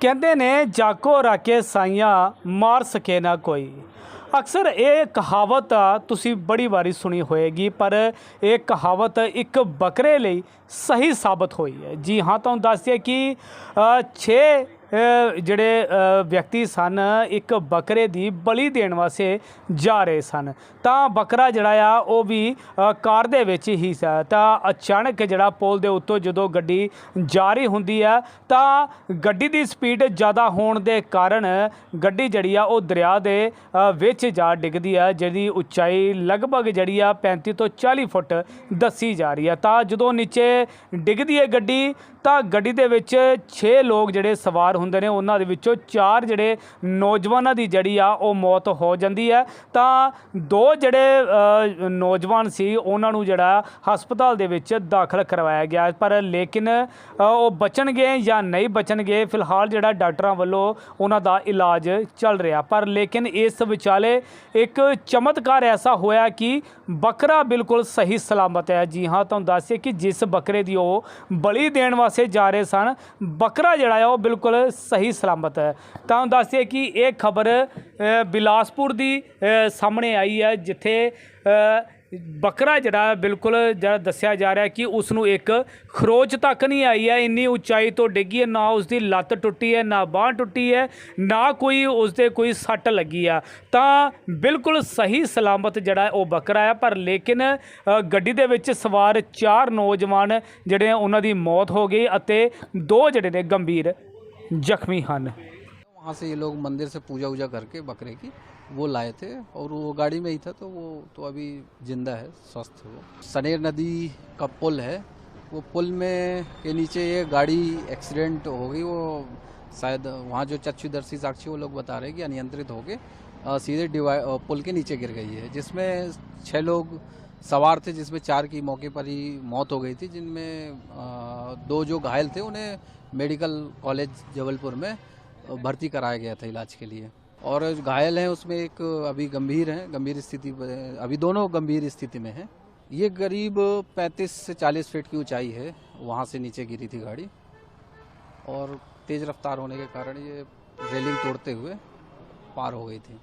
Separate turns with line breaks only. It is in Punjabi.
ਕਹਿੰਦੇ ਨੇ, ਜਾਕੋ ਰਾਕੇ ਸਾਈਆਂ, ਮਾਰ ਸਕੇ ਨਾ ਕੋਈ। ਅਕਸਰ ਇਹ ਕਹਾਵਤ ਤੁਸੀਂ ਬੜੀ ਵਾਰੀ ਸੁਣੀ ਹੋਏਗੀ, ਪਰ ਇਹ ਕਹਾਵਤ ਇੱਕ ਬੱਕਰੇ ਲਈ ਸਹੀ ਸਾਬਤ ਹੋਈ ਹੈ। ਜੀ ਹਾਂ, ਤੁਹਾਨੂੰ ਦੱਸ ਦਈਏ ਕਿ 6 ਜਿਹੜੇ ਵਿਅਕਤੀ ਸਨ, ਇੱਕ ਬੱਕਰੇ ਦੀ ਬਲੀ ਦੇਣ ਵਾਸਤੇ ਜਾ ਰਹੇ ਸਨ। ਤਾਂ ਬੱਕਰਾ ਜਿਹੜਾ ਆ, ਉਹ ਵੀ ਕਾਰ ਦੇ ਵਿੱਚ ਹੀ ਸੀ। ਤਾਂ ਅਚਾਨਕ ਜਿਹੜਾ ਪੁਲ ਦੇ ਉੱਤੋਂ ਜਦੋਂ ਗੱਡੀ ਜਾ ਰਹੀ ਹੁੰਦੀ ਆ, ਤਾਂ ਗੱਡੀ ਦੀ ਸਪੀਡ ਜ਼ਿਆਦਾ ਹੋਣ ਦੇ ਕਾਰਨ ਗੱਡੀ ਜਿਹੜੀ ਆ, ਉਹ ਦਰਿਆ ਦੇ ਵਿੱਚ ਜਾ ਡਿੱਗਦੀ ਆ, ਜਿਹਦੀ ਉਚਾਈ ਲਗਭਗ ਜਿਹੜੀ ਆ 35 ਤੋਂ 40 ਫੁੱਟ ਦੱਸੀ ਜਾ ਰਹੀ ਆ। ਤਾਂ ਜਦੋਂ ਨੀਚੇ ਡਿੱਗਦੀ ਹੈ ਗੱਡੀ ਤਾਂ ਗੱਡੀ ਦੇ ਵਿੱਚ 6 ਲੋਕ ਜਿਹੜੇ ਸਵਾਰ ਹੁੰਦੇ ਨੇ, ਉਹਨਾਂ ਦੇ ਵਿੱਚੋਂ 4 ਜਿਹੜੇ ਨੌਜਵਾਨਾਂ ਦੀ ਜਿਹੜੀ ਆ, ਉਹ ਮੌਤ ਹੋ ਜਾਂਦੀ ਹੈ। ਤਾਂ ਦੋ ਜਿਹੜੇ ਨੌਜਵਾਨ ਸੀ, ਉਹਨਾਂ ਨੂੰ ਜਿਹੜਾ ਹਸਪਤਾਲ ਦੇ ਵਿੱਚ ਦਾਖਲ ਕਰਵਾਇਆ ਗਿਆ। ਪਰ ਲੇਕਿਨ ਉਹ ਬਚਣਗੇ ਜਾਂ ਨਹੀਂ ਬਚਣਗੇ, ਫਿਲਹਾਲ ਜਿਹੜਾ ਡਾਕਟਰਾਂ ਵੱਲੋਂ ਉਹਨਾਂ ਦਾ ਇਲਾਜ ਚੱਲ ਰਿਹਾ। ਪਰ ਲੇਕਿਨ ਇਸ ਵਿਚਾਲੇ ਇੱਕ ਚਮਤਕਾਰ ਐਸਾ ਹੋਇਆ ਕਿ ਬੱਕਰਾ ਬਿਲਕੁਲ ਸਹੀ ਸਲਾਮਤ ਹੈ। ਜੀ ਹਾਂ, ਤੁਹਾਨੂੰ ਦੱਸਿਏ ਕਿ ਜਿਸ ਬੱਕਰੇ ਦੀ ਉਹ ਬਲੀ ਦੇਣ ਵਾਸਤੇ ਪਾਸੇ ਜਾ ਰਹੇ ਸਨ। ਬੱਕਰਾ ਜਿਹੜਾ ਆ, ਉਹ ਬਿਲਕੁਲ ਸਹੀ ਸਲਾਮਤ ਹੈ। ਤਾਂ ਦੱਸਿਏ ਕਿ ਇਹ ਖਬਰ ਬਿਲਾਸਪੁਰ ਦੀ ਸਾਹਮਣੇ ਆਈ ਹੈ, ਜਿੱਥੇ ਬੱਕਰਾ ਜਿਹੜਾ ਬਿਲਕੁਲ ਜਿਹੜਾ ਦੱਸਿਆ ਜਾ ਰਿਹਾ ਕਿ ਉਸ ਨੂੰ ਇੱਕ ਖਰੋਚ ਤੱਕ ਨਹੀਂ ਆਈ ਹੈ, ਇੰਨੀ ਉਚਾਈ ਤੋਂ ਡਿੱਗੀ ਹੈ, ਨਾ ਉਸ ਦੀ ਲੱਤ ਟੁੱਟੀ ਹੈ, ਨਾ ਬਾਹ ਟੁੱਟੀ ਹੈ, ਨਾ ਕੋਈ ਉਸ ਦੇ ਕੋਈ ਸੱਟ ਲੱਗੀ ਆ। ਤਾਂ ਬਿਲਕੁਲ ਸਹੀ ਸਲਾਮਤ ਜਿਹੜਾ ਉਹ ਬੱਕਰਾ ਹੈ ਪਰ ਲੇਕਿਨ ਗੱਡੀ ਦੇ ਵਿੱਚ ਸਵਾਰ ਚਾਰ ਨੌਜਵਾਨ ਜਿਹੜੇ ਉਹਨਾਂ ਦੀ ਮੌਤ ਹੋ ਗਈ ਅਤੇ ਦੋ ਜਿਹੜੇ ਨੇ ਗੰਭੀਰ ਜ਼ਖਮੀ ਹਨ।
वहाँ से ये लोग मंदिर से पूजा वूजा करके बकरे की वो लाए थे और वो गाड़ी में ही था तो वो तो अभी ज़िंदा है, स्वस्थ है वो। सनेर नदी का पुल है, वो पुल में के नीचे ये गाड़ी एक्सीडेंट हो गई, वो शायद वहाँ जो चक्षुदर्शी साक्षी वो लोग बता रहे हैं कि अनियंत्रित होके सीधे पुल के नीचे गिर गई है, जिसमें छः लोग सवार थे, जिसमें चार की मौके पर ही मौत हो गई थी, जिनमें दो जो घायल थे उन्हें मेडिकल कॉलेज जबलपुर में भर्ती कराया गया था इलाज के लिए। और घायल हैं, उसमें एक अभी गंभीर हैं, गंभीर स्थिति, अभी दोनों गंभीर स्थिति में हैं। ये करीब 35 से 40 फीट की ऊंचाई है, वहाँ से नीचे गिरी थी गाड़ी। और तेज़ रफ्तार होने के कारण ये रेलिंग तोड़ते हुए पार हो गई थी।